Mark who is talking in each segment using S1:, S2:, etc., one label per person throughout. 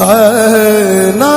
S1: না।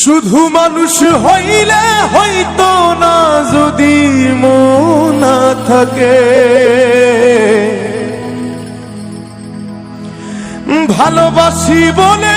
S1: শুধু মানুষ হইলে হইতো না যদি মনা থাকে। ভালোবাসি বলে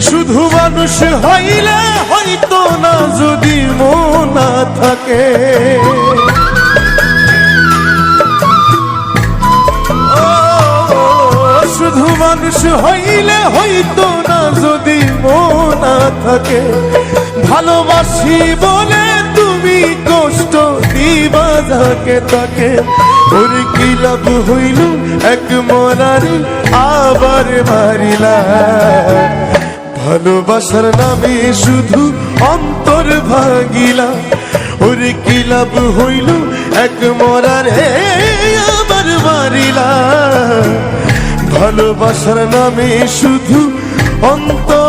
S1: শুধু মানুষ হইলে হয়তো না যদি মন না থাকে। শুধু মানুষ হইলে হইতো না যদি মন না থাকে। ভালোবাসি বলে তুমি কষ্ট দিবা যাকে তাকে। ওর কি লাভ হইল? এক মরারি আবার মারিলা। ভালোবাসার নামে শুধু অন্তর ভাগিলা। ওরে কি লাভ হইল এক মরার হে আবার মারিলা। ভালোবাসার নামে শুধু অন্তর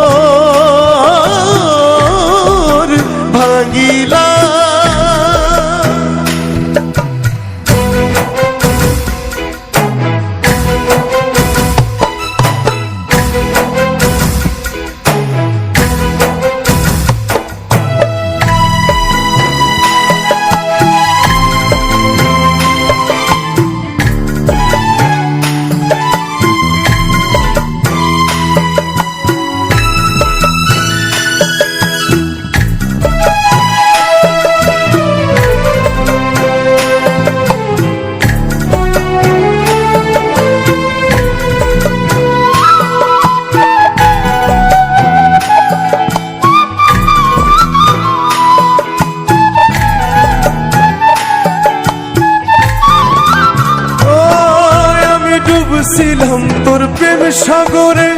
S1: সাগরে,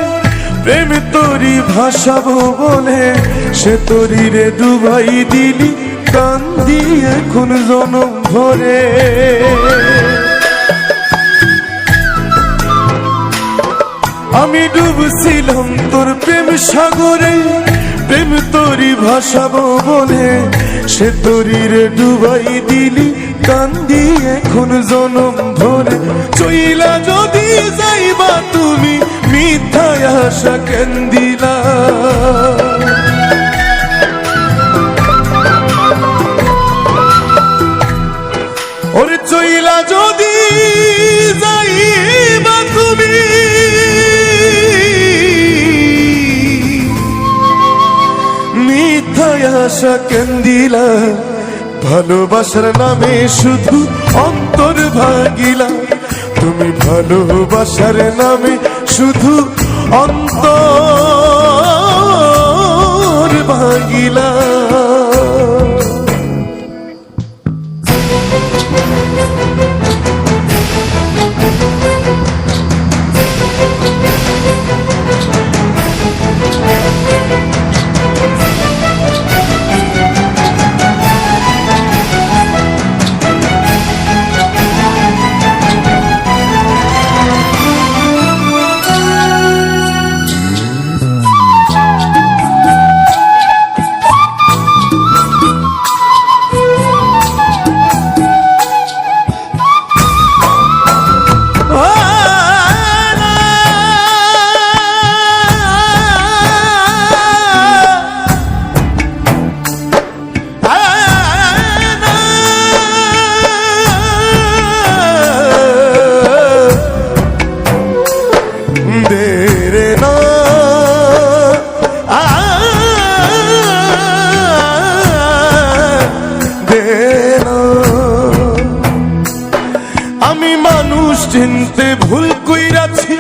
S1: প্রেম তোরি ভাসাবো বলে সে তোরি রে ডুবাই দিলি, কান্দি এখন জনম ভরে। আমি ডুবছিলাম তোর প্রেম সাগরে, প্রেম তোরি ভাসাবো বলে সে তোরি রে ডুবাই দিলি, কান্দি এখন জনম ধরে চইলা যদি যাইবা তুমি মিথ্যায় আশা কেন্দিলা। ওরে চইলা যদি যাইবা তুমি মিথ্যায় আশা কেন্দিলা, ভালোবাসার নামে শুধু অন্তর ভাগিলা। তুমি ভালোবাসার নামে শুধু অন্তর ভাগিলা আমি মানুষ চিনতে ভুল কইরাছি,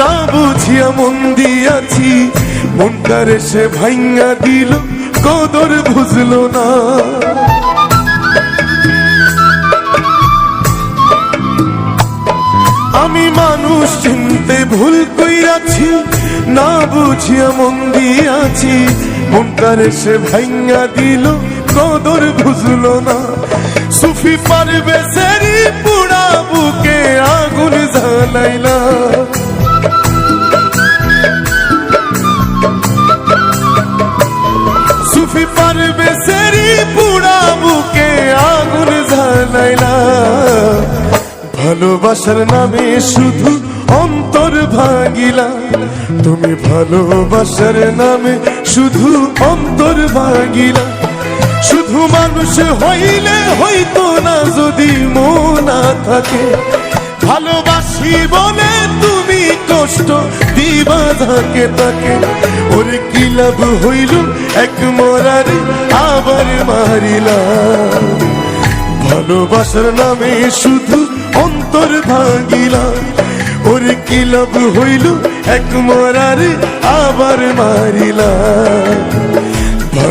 S1: না বুঝিয়া মন দিয়াছি। মনটারে সে ভাইঙ্গা দিল, কদর বুঝলো না। আমি মানুষ চিনতে ভুল কইরাছি, না বুঝিয়া মন দিয়াছি। মনটারে সে ভাইঙ্গা দিল, কদর বুঝলো না। সুফি পারবে সেরি পুরা বুকে আগুন জ্বালাইলা। সুফি পারবে সেরি পুরা বুকে আগুন জ্বালাইলা। ভালোবাসার নামে শুধু অন্তর ভাঙিলা তুমি ভালোবাসার নামে শুধু অন্তর ভাঙিলা শুধু মানুষ হইলে হইতো না, যদি মন না থাকে। ভালোবাসি বলে তুমি কষ্ট, দিবা থাকে তাকে। ওরে কি লাভ হইল? এক মরারে আবার মারিলা ভালোবাসার নামে শুধু অন্তর ভাঙিলা ওরে কি লাভ হইল? এক মরারে আবার মারিলা